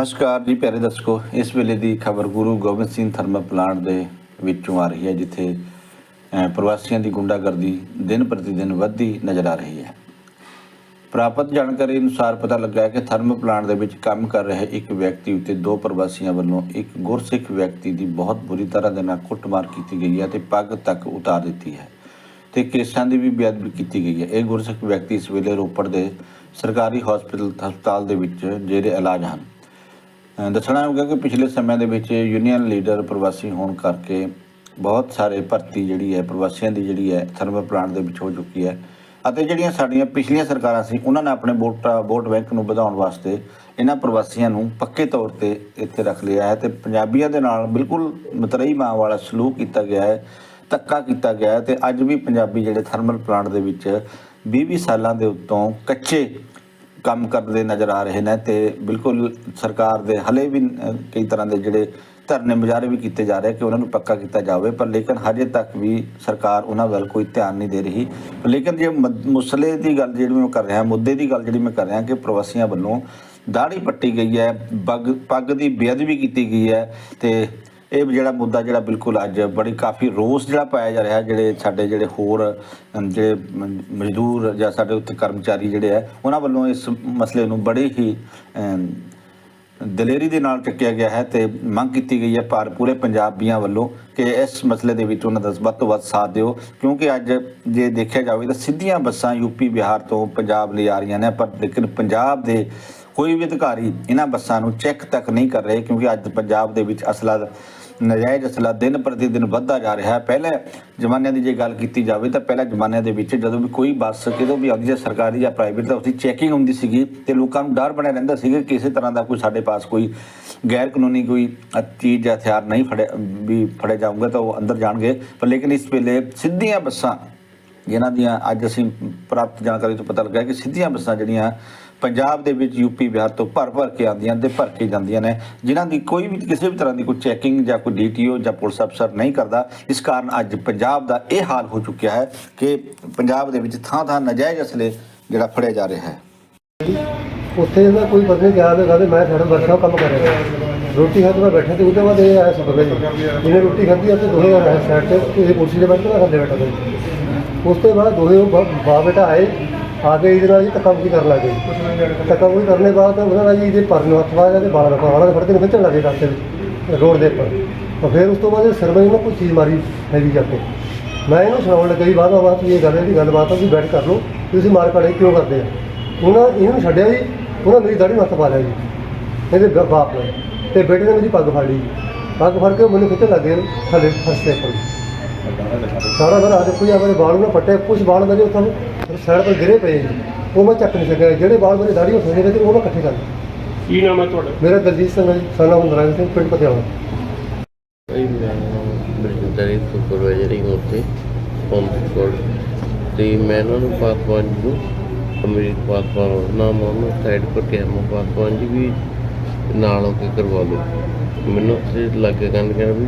ਨਮਸਕਾਰ ਜੀ ਪਿਆਰੇ ਦਰਸ਼ਕੋ, ਇਸ ਵੇਲੇ ਦੀ ਖਬਰ ਗੁਰੂ ਗੋਬਿੰਦ ਸਿੰਘ ਥਰਮਲ ਪਲਾਂਟ ਦੇ ਵਿੱਚੋਂ ਆ ਰਹੀ ਹੈ, ਜਿੱਥੇ ਪ੍ਰਵਾਸੀਆਂ ਦੀ ਗੁੰਡਾਗਰਦੀ ਦਿਨ ਪ੍ਰਤੀ ਦਿਨ ਵੱਧਦੀ ਨਜ਼ਰ ਆ ਰਹੀ ਹੈ। ਪ੍ਰਾਪਤ ਜਾਣਕਾਰੀ ਅਨੁਸਾਰ ਪਤਾ ਲੱਗਾ ਹੈ ਕਿ ਥਰਮਲ ਪਲਾਂਟ ਦੇ ਵਿੱਚ ਕੰਮ ਕਰ ਰਹੇ ਇੱਕ ਵਿਅਕਤੀ ਉੱਤੇ ਦੋ ਪ੍ਰਵਾਸੀਆਂ ਵੱਲੋਂ ਇੱਕ ਗੁਰਸਿੱਖ ਵਿਅਕਤੀ ਦੀ ਬਹੁਤ ਬੁਰੀ ਤਰ੍ਹਾਂ ਦੇ ਨਾਲ ਕੁੱਟਮਾਰ ਕੀਤੀ ਗਈ ਹੈ ਤੇ ਪੱਗ ਤੱਕ ਉਤਾਰ ਦਿੱਤੀ ਹੈ ਤੇ ਕੇਸਾਂ ਦੀ ਵੀ ਬੇਅਦਬੀ ਕੀਤੀ ਗਈ ਹੈ। ਇਹ ਗੁਰਸਿੱਖ ਵਿਅਕਤੀ ਇਸ ਵੇਲੇ ਰੋਪੜ ਦੇ ਸਰਕਾਰੀ ਹਸਪਤਾਲ ਹਸਪਤਾਲ ਦੇ ਵਿੱਚ, ਜਿਹੜੇ ਇਲਾਜ ਹਨ। ਦੱਸਣਾ ਹੋਊਗਾ ਕਿ ਪਿਛਲੇ ਸਮੇਂ ਦੇ ਵਿੱਚ ਯੂਨੀਅਨ ਲੀਡਰ ਪ੍ਰਵਾਸੀ ਹੋਣ ਕਰਕੇ ਬਹੁਤ ਸਾਰੇ ਭਰਤੀ ਜਿਹੜੀ ਹੈ, ਪ੍ਰਵਾਸੀਆਂ ਦੀ ਜਿਹੜੀ ਹੈ, ਥਰਮਲ ਪਲਾਂਟ ਦੇ ਵਿੱਚ ਹੋ ਚੁੱਕੀ ਹੈ। ਅਤੇ ਜਿਹੜੀਆਂ ਸਾਡੀਆਂ ਪਿਛਲੀਆਂ ਸਰਕਾਰਾਂ ਸੀ, ਉਹਨਾਂ ਨੇ ਆਪਣੇ ਵੋਟ ਵੋਟ ਬੈਂਕ ਨੂੰ ਵਧਾਉਣ ਵਾਸਤੇ ਇਹਨਾਂ ਪ੍ਰਵਾਸੀਆਂ ਨੂੰ ਪੱਕੇ ਤੌਰ ਤੇ ਇੱਥੇ ਰੱਖ ਲਿਆ ਹੈ ਤੇ ਪੰਜਾਬੀਆਂ ਦੇ ਨਾਲ ਬਿਲਕੁਲ ਮਤਰਈ ਮਾਂ ਵਾਲਾ ਸਲੂਕ ਕੀਤਾ ਗਿਆ ਹੈ, ਧੱਕਾ ਕੀਤਾ ਗਿਆ ਹੈ ਤੇ ਅੱਜ ਵੀ ਪੰਜਾਬੀ ਜਿਹੜੇ ਥਰਮਲ ਪਲਾਂਟ ਦੇ ਵਿੱਚ 20-20 ਸਾਲਾਂ ਦੇ ਉੱਤੋਂ ਕੱਚੇ ਕੰਮ ਕਰਦੇ ਨਜ਼ਰ ਆ ਰਹੇ ਨੇ ਤੇ ਬਿਲਕੁਲ ਸਰਕਾਰ ਦੇ ਹਲੇ ਵੀ ਕਈ ਤਰ੍ਹਾਂ ਦੇ ਜਿਹੜੇ ਧਰਨੇ ਮੁਜ਼ਾਹਰੇ ਵੀ ਕੀਤੇ ਜਾ ਰਹੇ ਕਿ ਉਹਨਾਂ ਨੂੰ ਪੱਕਾ ਕੀਤਾ ਜਾਵੇ, ਪਰ ਲੇਕਿਨ ਹਜੇ ਤੱਕ ਵੀ ਸਰਕਾਰ ਉਹਨਾਂ ਵੱਲ ਕੋਈ ਧਿਆਨ ਨਹੀਂ ਦੇ ਰਹੀ। ਲੇਕਿਨ ਜੇ ਮਦ- ਮਸਲੇ ਦੀ ਗੱਲ ਜਿਹੜੀ ਮੈਂ ਕਰ ਰਿਹਾ, ਮੁੱਦੇ ਦੀ ਗੱਲ ਜਿਹੜੀ ਮੈਂ ਕਰ ਰਿਹਾ ਕਿ ਪ੍ਰਵਾਸੀਆਂ ਵੱਲੋਂ ਦਾੜੀ ਪੱਟੀ ਗਈ ਹੈ ਪੱਗ ਪੱਗ ਦੀ ਬੇਅਦਬੀ ਕੀਤੀ ਗਈ ਹੈ ਤੇ ਇਹ ਜਿਹੜਾ ਮੁੱਦਾ ਜਿਹੜਾ ਬਿਲਕੁਲ ਅੱਜ ਬੜੀ ਕਾਫੀ ਰੋਸ ਜਿਹੜਾ ਪਾਇਆ ਜਾ ਰਿਹਾ ਜਿਹੜੇ ਸਾਡੇ ਜਿਹੜੇ ਹੋਰ ਜਿਹੜੇ ਮਜ਼ਦੂਰ ਜਾਂ ਸਾਡੇ ਉੱਤੇ ਕਰਮਚਾਰੀ ਜਿਹੜੇ ਆ ਉਹਨਾਂ ਵੱਲੋਂ ਇਸ ਮਸਲੇ ਨੂੰ ਬੜੇ ਹੀ ਦਲੇਰੀ ਦੇ ਨਾਲ ਚੱਕਿਆ ਗਿਆ ਹੈ ਤੇ ਮੰਗ ਕੀਤੀ ਗਈ ਹੈ ਭਾਰ ਪੂਰੇ ਪੰਜਾਬੀਆਂ ਵੱਲੋਂ ਕਿ ਇਸ ਮਸਲੇ ਦੇ ਵਿੱਚ ਉਹਨਾਂ ਦਾ ਵੱਧ ਤੋਂ ਵੱਧ ਸਾਥ ਦਿਓ। ਕਿਉਂਕਿ ਅੱਜ ਜੇ ਦੇਖਿਆ ਜਾਵੇ ਤਾਂ ਸਿੱਧੀਆਂ ਬੱਸਾਂ ਯੂਪੀ ਬਿਹਾਰ ਤੋਂ ਪੰਜਾਬ ਲਈ ਆ ਰਹੀਆਂ ਨੇ, ਪਰ ਲੇਕਿਨ ਪੰਜਾਬ ਦੇ ਕੋਈ ਵੀ ਅਧਿਕਾਰੀ ਇਹਨਾਂ ਬੱਸਾਂ ਨੂੰ ਚੈੱਕ ਤੱਕ ਨਹੀਂ ਕਰ ਰਹੇ, ਕਿਉਂਕਿ ਅੱਜ ਪੰਜਾਬ ਦੇ ਵਿੱਚ ਅਸਲਾ ਨਜਾਇਜ਼ ਅਸਲਾ ਦਿਨ ਪ੍ਰਤੀ ਦਿਨ ਵੱਧਦਾ ਜਾ ਰਿਹਾ ਹੈ। ਪਹਿਲੇ ਜ਼ਮਾਨਿਆਂ ਦੀ ਜੇ ਗੱਲ ਕੀਤੀ ਜਾਵੇ ਤਾਂ ਪਹਿਲੇ ਜ਼ਮਾਨਿਆਂ ਦੇ ਵਿੱਚ ਜਦੋਂ ਵੀ ਕੋਈ ਬੱਸ ਕਿਤੋਂ ਵੀ ਆਉਂਦੀ ਹੈ ਸਰਕਾਰੀ ਜਾਂ ਪ੍ਰਾਈਵੇਟ ਤਾਂ ਉਸਦੀ ਚੈਕਿੰਗ ਹੁੰਦੀ ਸੀਗੀ ਤੇ ਲੋਕਾਂ ਨੂੰ ਡਰ ਬਣਿਆ ਰਹਿੰਦਾ ਸੀਗਾ ਕਿ ਕਿਸੇ ਤਰ੍ਹਾਂ ਦਾ ਕੋਈ ਸਾਡੇ ਪਾਸ ਕੋਈ ਗੈਰ ਕਾਨੂੰਨੀ ਕੋਈ ਚੀਜ਼ ਜਾਂ ਹਥਿਆਰ ਨਹੀਂ ਫੜੇ, ਵੀ ਫੜੇ ਜਾਊਗਾ ਤਾਂ ਉਹ ਅੰਦਰ ਜਾਣਗੇ। ਪਰ ਲੇਕਿਨ ਇਸ ਵੇਲੇ ਸਿੱਧੀਆਂ ਬੱਸਾਂ, ਜਿਨ੍ਹਾਂ ਦੀਆਂ ਅੱਜ ਅਸੀਂ ਪ੍ਰਾਪਤ ਜਾਣਕਾਰੀ ਤੋਂ ਪਤਾ ਲੱਗਾ ਕਿ ਸਿੱਧੀਆਂ ਬੱਸਾਂ ਜਿਹੜੀਆਂ ਪੰਜਾਬ ਦੇ ਵਿੱਚ ਯੂਪੀ, ਬਿਹਾਰ ਤੋਂ ਭਰ ਭਰ ਕੇ ਆਉਂਦੀਆਂ ਤੇ ਭਰ ਕੇ ਜਾਂਦੀਆਂ ਨੇ, ਜਿਨ੍ਹਾਂ ਦੀ ਕੋਈ ਵੀ ਕਿਸੇ ਵੀ ਤਰ੍ਹਾਂ ਦੀ ਕੋਈ ਚੈਕਿੰਗ ਜਾਂ ਕੋਈ ਡੀਟੀਓ ਜਾਂ ਪੁਲਿਸ ਅਫਸਰ ਨਹੀਂ ਕਰਦਾ। ਇਸ ਕਾਰਨ ਅੱਜ ਪੰਜਾਬ ਦਾ ਇਹ ਹਾਲ ਹੋ ਚੁੱਕਿਆ ਹੈ ਕਿ ਪੰਜਾਬ ਦੇ ਵਿੱਚ ਥਾਂ ਥਾਂ ਨਜਾਇਜ਼ ਅਸਲੇ ਜਿਹੜਾ ਫੜਿਆ ਜਾ ਰਿਹਾ ਹੈ। ਉੱਥੇ ਇਹਦਾ ਕੋਈ ਪਤਾ ਨਹੀਂ ਕਿਹਾ ਤੇ ਮੈਂ ਸਾਡੇ ਵਰਕਸ਼ਾਪ ਕੰਮ ਕਰ ਰਿਹਾ। ਰੋਟੀ ਖਾਤੇ ਮੈਂ ਬੈਠਾ ਤੇ ਉਹਦੇ ਬਾਅਦ ਇਹ ਆਇਆ ਸਭ ਜੀ ਇਹਨੇ ਰੋਟੀ ਖਾਧੀ ਤੇ ਦੋਹੇ ਆਏ ਸਾਈਡ ਤੇ ਇਹ ਕੁਰਸੀ ਤੇ ਬੈਠ ਕੇ ਥੱਲੇ ਬੈਠਾ ਸੀ। ਉਸ ਤੋਂ ਬਾਅਦ ਦੋਹੇ ਉਹ ਬਾ- ਬੇਟਾ ਆਏ ਆ ਕੇ ਇਹਦੇ ਨਾਲ ਜੀ ਧੱਕਾ ਮੁੱਕੀ ਕਰਨ ਲੱਗੇ ਧੱਕਾ ਮੁੱਕੀ ਕਰਨ ਦੇ ਬਾਅਦ ਉਹਨਾਂ ਦਾ ਜੀ ਇਹਦੇ ਪਰ ਨੂੰ ਹੱਥ ਪਾਇਆ ਤੇ ਬਾਲਾਂ ਦਾ ਬਾਲਾਂ ਦੇ ਫੜ ਕੇ ਨੂੰ ਖਿੱਚਣ ਲੱਗੇ ਰਸਤੇ ਵਿੱਚ, ਰੋਡ ਦੇ ਉੱਪਰ। ਤਾਂ ਫਿਰ ਉਸ ਤੋਂ ਬਾਅਦ ਸਰਵੇ ਨੂੰ ਕੋਈ ਚੀਜ਼ ਮਾਰੀ ਹੈਵੀ ਜਾ ਮੈਂ ਇਹਨੂੰ ਸੁਣਾਉਣ ਲੱਗਾ ਜੀ ਬਾਅਦ ਬਾਅਦ ਇਹ ਗੱਲ, ਇਹਦੀ ਗੱਲਬਾਤ ਆ ਵੀ ਬੈਠ ਕਰ ਲਓ ਤੁਸੀਂ ਮਾਰ ਕਾੜੇ ਕਿਉਂ ਕਰਦੇ ਆ? ਉਹਨਾਂ ਇਹਨੂੰ ਛੱਡਿਆ ਜੀ, ਉਹਨਾਂ ਮੇਰੀ ਦਾੜੀ ਮੱਥ ਪਾ ਲਿਆ ਜੀ। ਇਹਦੇ ਬ- ਬਾਪ ਨੇ। ਤੇ ਬੇਟੇ ਨੇ ਮੇਰੀ ਪੱਗ ਫੜ ਲਈ ਜੀ। ਪੱਗ ਫੜ ਕੇ ਮੈਨੂੰ ਖਿੱਚਣ ਲੱਗੇ ਥੱਲੇ ਫਸਤੇ ਪਰ ਸਾਰਾ ਮੇਰਾ ਹੱਥ ਕੋਈ ਆਪਣੇ ਬਾਲ ਨੂੰ ਪੱਟੇ ਕੁਝ ਬਾਲ ਮੇਰੇ ਉੱਥੋਂ ਸਾਈਡ ਪਰ ਗਿਰੇ ਪਏ ਜੀ ਉਹ ਮੈਂ ਚੱਕ ਨਹੀਂ ਸਕਿਆ। ਜਿਹੜੇ ਬਾਲ ਮੇਰੇ ਦਾੜੀ ਉੱਤੇ ਨੇ ਤੇ ਉਹ ਮੈਂ ਇਕੱਠੇ ਕਰ ਲਏ। ਕੀ ਨਾਮ ਹੈ ਤੁਹਾਡਾ? ਮੇਰਾ ਦਲਜੀਤ ਸਿੰਘ ਹੈ ਜੀ ਸਾਨਾ ਹੁੰਦਰਾ ਸਿੰਘ ਪਿੰਡ ਬਰਜਿੰਦਰੀ ਉੱਥੇ ਪੰਪਕੋਟ ਤੇ ਮੈਂ ਇਹਨਾਂ ਨੂੰ ਪਾਸਵਾਨ ਜੀ ਨੂੰ ਅਮਰੀਕ ਪਾਸਵਾਨ ਨਾਮ ਉਹਨੂੰ ਸਾਈਡ ਪਰ ਕਿਹਾ। ਮੈਂ ਪਾਸਵਾਨ ਜੀ ਵੀ ਨਾਲ ਹੋ ਕੇ ਕਰਵਾ ਲਓ ਮੈਨੂੰ ਤੇ ਲੱਗੇ ਕਹਿਣ ਕਹਿੰਦਾ ਵੀ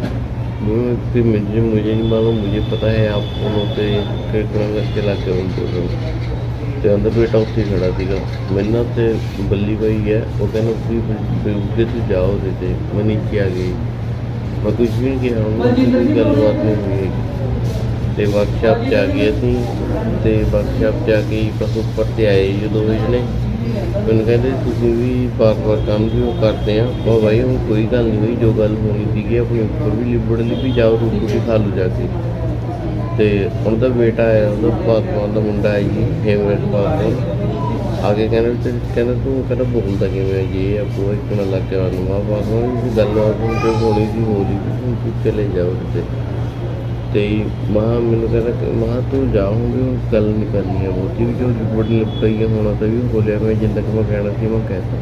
मुझे फिर मुझे मुझे नहीं मालूम मुझे पता है आप कौन होते हैं के ला के बोल रहे हो ਤੇ ਅੰਦਰ ਬੇਟਾ ਉੱਥੇ ਹੀ ਖੜਾ ਸੀਗਾ ਮੈਨੂੰ ਤੇ ਬੱਲੀ ਭਾਈ ਹੈ ਉਹ ਕਹਿੰਦਾ ਤੁਸੀਂ ਵੀ ਉੱਤੇ ਤੋਂ ਜਾਓ ਦੇ ਤੇ ਮੈਂ ਨੀਚੇ ਆ ਗਈ ਮੈਂ ਕੁਝ ਵੀ ਨਹੀਂ ਕਿਹਾ ਉਹਨਾਂ ਨਾਲ ਕੋਈ ਗੱਲਬਾਤ ਨਹੀਂ ਹੋਈ ਹੈਗੀ। ਤੇ ਵਰਕਸ਼ਾਪ 'ਚ ਆ ਗਏ ਅਸੀਂ ਤੇ ਵਰਕਸ਼ਾਪ 'ਚ ਆ ਕੇ ਹੀ ਬਸ ਉੱਪਰ ਤੇ ਆਏ ਜਦੋਂ ਇਹ ਨੇ ਮੈਨੂੰ ਕਹਿੰਦੇ ਤੁਸੀਂ ਵੀ ਬਾਰ-ਬਾਰ ਕੰਮ ਵੀ ਉਹ ਕਰਦੇ ਆ, ਉਹ ਭਾਈ ਹੁਣ ਕੋਈ ਗੱਲ ਨਹੀਂ ਹੋਈ, ਜੋ ਗੱਲ ਹੋਣੀ ਸੀਗੀ, ਆਪਣੀ ਉੱਪਰ ਵੀ ਲਿਬੜ ਲਈ ਵੀ ਜਾਓ, ਰੋਟੀ ਖਾ ਲਓ ਜਾ ਕੇ। ਤੇ ਉਹਦਾ ਬੇਟਾ ਆਇਆ, ਉਹਦਾ ਪਾਸਵਾਨ ਦਾ ਮੁੰਡਾ ਹੈ ਜੀ ਫੇਵਰੇਟ ਪਾਸਵਾਨ ਆਗੇ ਕਹਿੰਦੇ ਤੇ ਕਹਿੰਦਾ ਤੂੰ ਕਹਿੰਦਾ ਬੋਲਦਾ ਕਿਵੇਂ ਹੈ ਜੀ ਆ ਪੂਰਾ ਇੱਕ ਨਾਲ ਲੱਗ ਗਿਆ ਨੂੰ ਆ ਪਾਸਵਾਨ ਦੀ ਗੱਲ ਬਾਤ ਜੋ ਹੋਣੀ ਸੀ, ਹੋ ਲਈ ਤੂੰ ਚਲੇ ਜਾਓ ਤੇ ਤੇ ਮਹਾ ਮੈਨੂੰ ਕਹਿੰਦਾ ਕਿ ਮਹਾ ਤੂੰ ਜਾਉਂਗੇ ਹੁਣ ਗੱਲ ਨਹੀਂ ਕਰਨੀ ਹੈ ਬਹੁਤੀ ਵੀ ਜੋ ਰਿਪੋਰਟ ਨਿਪਟਾਈ ਹੋਣਾ, ਤਾਂ ਵੀ ਬੋਲਿਆ ਮੈਂ ਜਿੰਨਾ ਕਿ ਮੈਂ ਕਹਿਣਾ ਸੀ ਮੈਂ ਕਹਿਤਾ।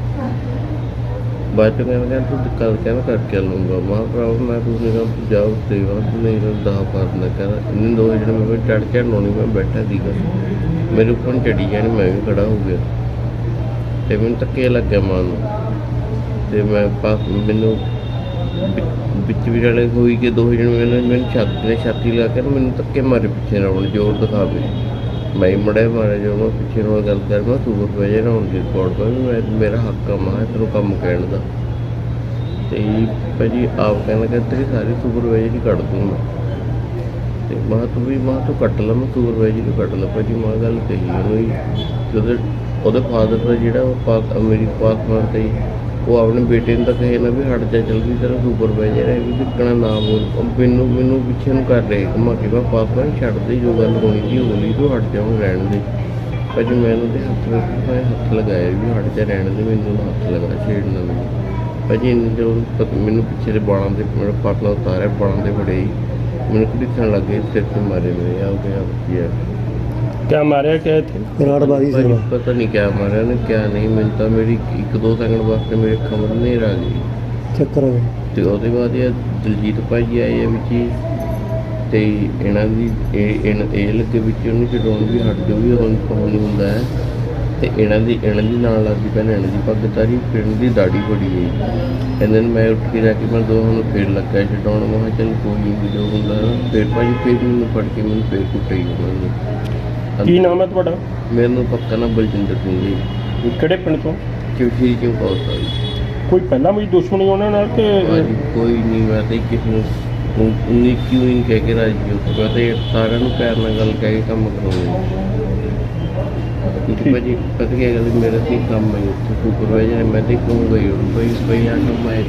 ਬਾਅਦ ਚ ਕਹਿੰਦਾ ਕਹਿੰਦਾ ਤੂੰ ਕੱਲ ਕਹਿੰਦਾ ਕਰਕੇ ਲਊਂਗਾ। ਮਹਾ ਭਰਾ, ਮੈਂ ਤੂੰ ਨੇ ਕਿਹਾ ਤੂੰ ਤੇ ਵਾ ਨਹੀਂ ਤਾਂ ਦਹਾ ਪਾਰ ਕਹਿੰਦਾ ਇੰਨੇ ਦੋ ਜਿਹੜੇ ਮੈਂ ਚੜ ਕੇ ਲਾਉਣੀ ਮੈਂ ਬੈਠਾ ਸੀਗਾ। ਮੇਰੇ ਉੱਪਰ ਚੜੀ ਜਾਣੀ, ਮੈਂ ਵੀ ਖੜਾ ਹੋ ਗਿਆ। ਤੇ ਮੈਨੂੰ ਧੱਕੇ ਲੱਗਿਆ ਮਾਂ ਨੂੰ। ਤੇ ਮੈਂ ਮੈਨੂੰ ਵਿੱਚ ਵੀ ਹੋਈ ਕਿ ਦੋ ਜਣੇ ਮੈਨੂੰ ਮੈਨੂੰ ਛਾਤੀ ਨੇ ਛਾਤੀ ਲਾ ਕੇ ਮੈਨੂੰ ਧੱਕੇ ਮਾਰੇ ਪਿੱਛੇ ਨਾਲ ਹੁਣ ਜ਼ੋਰ ਦਿਖਾਵੇ ਮੈਂ ਹੀ ਮਾਰੇ ਜੋ ਮੈਂ ਪਿੱਛੇ ਨੂੰ ਗੱਲ ਕਰ ਮੈਂ ਤੂੰ ਬਸ ਵਜੇ ਨਾ ਹੁਣ ਦੀ ਰਿਪੋਰਟ ਕਰ ਮੈਂ ਮੇਰਾ ਹੱਕ ਆ ਮੈਂ ਤੈਨੂੰ ਕੰਮ ਕਹਿਣ ਦਾ। ਤੇ ਭਾਜੀ ਆਪ ਕਹਿਣ ਲੱਗਾ ਤੇਰੀ ਸਾਰੀ ਸੁਪਰਵਾਈਜ਼ਰ ਹੀ ਕੱਢ ਦੂੰ ਮੈਂ। ਤੇ ਮਾਂ ਤੂੰ ਵੀ ਮਾਂ ਤੂੰ ਕੱਟ ਲਾ ਮੈਂ ਸੁਪਰਵਾਈਜ਼ਰ ਹੀ ਕੱਟ ਲਾ ਭਾਜੀ ਮਾਂ ਗੱਲ ਕਹੀ ਉਹਨੂੰ ਜਦੋਂ ਉਹਦੇ ਫਾਦਰ ਦਾ ਜਿਹੜਾ ਉਹ ਪਾਕ ਅਮਰੀਕ ਪਾਸਪੋਰਟ ਤੇ ਸੀ, ਉਹ ਆਪਣੇ ਬੇਟੇ ਨੂੰ ਤਾਂ ਕਹੇ ਨਾ ਵੀ ਹਟ ਜਾ ਜਲਦੀ ਤੇਰਾ ਸੁਪਰਵਾਈਜ਼ਰ ਹੈ ਵੀ ਕਿੱਕਣਾ ਨਾ ਬੋਲ ਉਹ ਮੈਨੂੰ ਮੈਨੂੰ ਪਿੱਛੇ ਨੂੰ ਕਰ ਰਹੇ ਘੁਮਾ ਕੇ ਮੈਂ ਪਾਸਪੋਰਟ ਛੱਡ ਦੇ, ਜੋ ਗੱਲ ਹੋਣੀ ਸੀ ਹੋ ਲਈ ਤੂੰ ਹਟ ਜਾ, ਹੁਣ ਰਹਿਣ ਦੇ। ਭਾਜੀ, ਮੈਂ ਉਹਦੇ ਹੱਥ ਵਿੱਚ ਮੈਂ ਹੱਥ ਲਗਾਇਆ ਵੀ ਹਟ ਜਾ, ਰਹਿਣ ਦੇ, ਮੈਨੂੰ ਨਾ ਹੱਥ ਲਗਾ ਛੇੜਨਾ ਮੈਨੂੰ। ਭਾਜੀ ਇੰਨੇ ਮੈਨੂੰ ਪਿੱਛੇ ਦੇ ਬਾਲਾਂ ਦੇ, ਮੇਰਾ ਪਾਟਲਾ ਉਤਾਰਿਆ ਬਾਲਾਂ ਦੇ ਫੜੇ ਹੀ। ਮੈਨੂੰ ਕੁੜੀਆਂ ਲੱਗੇ ਸਿਰ ਤੇ ਮਾਰੇ ਮੇਰੇ ਆ ਗਿਆ ਕੀ ਹੈ क्या मारा क्या थे ਰਾੜ ਬਾਰੀ ਸੀ ਭਾਜੀ ਪਤਾ ਨਹੀਂ ਕਿਆ ਮਾਰਿਆ ਨੇ ਕਿਆ ਨਹੀਂ ਮੈਨੂੰ ਤਾਂ ਮੇਰੀ ਇੱਕ ਦੋ ਸੈਕਿੰਡ ਵਾਸਤੇ ਮੇਰੇ ਖਮਰ ਨੇਰ ਆ ਗਈ ਚੱਕਰ ਆ ਤੇ ਉਹਦੇ ਬਾਅਦ ਇਹ ਦਲਜੀਤ ਭਾਜੀ ਆਏ ਆ ਵਿੱਚ ਹੀ ਤੇ ਇਹਨਾਂ ਦੀ ਇਹ ਇਹਨਾਂ ਇਹ ਲੱਗੇ ਵਿੱਚ ਉਹਨੂੰ ਛਡਾਉਣ ਵੀ ਹਟ ਜੋ ਵੀ ਹੁਣ ਹੁਣ ਹੁੰਦਾ ਹੈ ਤੇ ਇਹਨਾਂ ਦੀ ਇਹਨਾਂ ਦੀ ਨਾਲ ਲੱਗਦੀ ਪਹਿਲਾਂ ਇਹਨਾਂ ਦੀ ਪੱਗ ਤਾਰੀ ਫਿਰ ਇਹਨਾਂ ਦੀ ਦਾੜੀ ਬੜੀ ਗਈ ਇਹਨਾਂ ਮੈਂ ਉੱਠ ਕੇ ਜਾ ਕੇ ਮੈਂ ਦੋਹਾਂ ਨੂੰ ਫੇਰ ਲੱਗਾ ਛਡਾਉਣ ਮੈਂ ਕਿਹਾ ਚੱਲ ਕੋਈ ਨਹੀਂ ਜੋ ਹੁੰਦਾ ਹੈ ਫਿਰ ਭਾਜੀ ਫਿਰ ਮੈਨੂੰ ਫੜ ਕੇ ਮੈਨੂੰ ਫੇਰ ਕੁੱਟੇ ਉਹਨਾਂ ਨੇ ਕੀ ਨਾਮ ਹੈ ਤੁਹਾਡਾ? ਮੇਰਾ ਨਾਮ ਪੱਕਾ ਨਾਮ ਬਲਜਿੰਦਰ ਸਿੰਘ ਜੀ। ਕਿਹੜੇ ਪਿੰਡ ਤੋਂ? ਚਿੱਠੀ ਕਿਉਂ ਪਾਉਂਦਾ ਜੀ ਕੋਈ ਪਹਿਲਾਂ ਵੀ ਦੁਸ਼ਮਣੀ ਉਹਨਾਂ ਨਾਲ ਕਿ ਭਾਜੀ ਕੋਈ ਨਹੀਂ ਮੈਂ ਤਾਂ ਕਿਸੇ ਨੂੰ ਉ- ਉਨੀ ਕਿਉਂ ਨਹੀਂ ਕਹਿ ਕੇ ਰਾਜੀ ਹੋ ਮੈਂ ਤਾਂ ਸਾਰਿਆਂ ਨੂੰ ਪਿਆਰ ਨਾਲ ਗੱਲ ਕਹਿ ਕੇ ਕੰਮ ਕਰਾਉਂਦਾ ਕਿ ਭਾਜੀ ਪਤਾ ਕੀ ਗੱਲ ਮੇਰਾ ਕੀ ਕੰਮ ਹੈ ਉੱਥੇ ਸੁਪਰਵਾਈਜ਼ਰ ਮੈਂ ਤੇ ਕਹੂੰਗਾ ਹੀ ਭਾਈ ਭਾਈ ਆ ਕੰਮ ਹੈ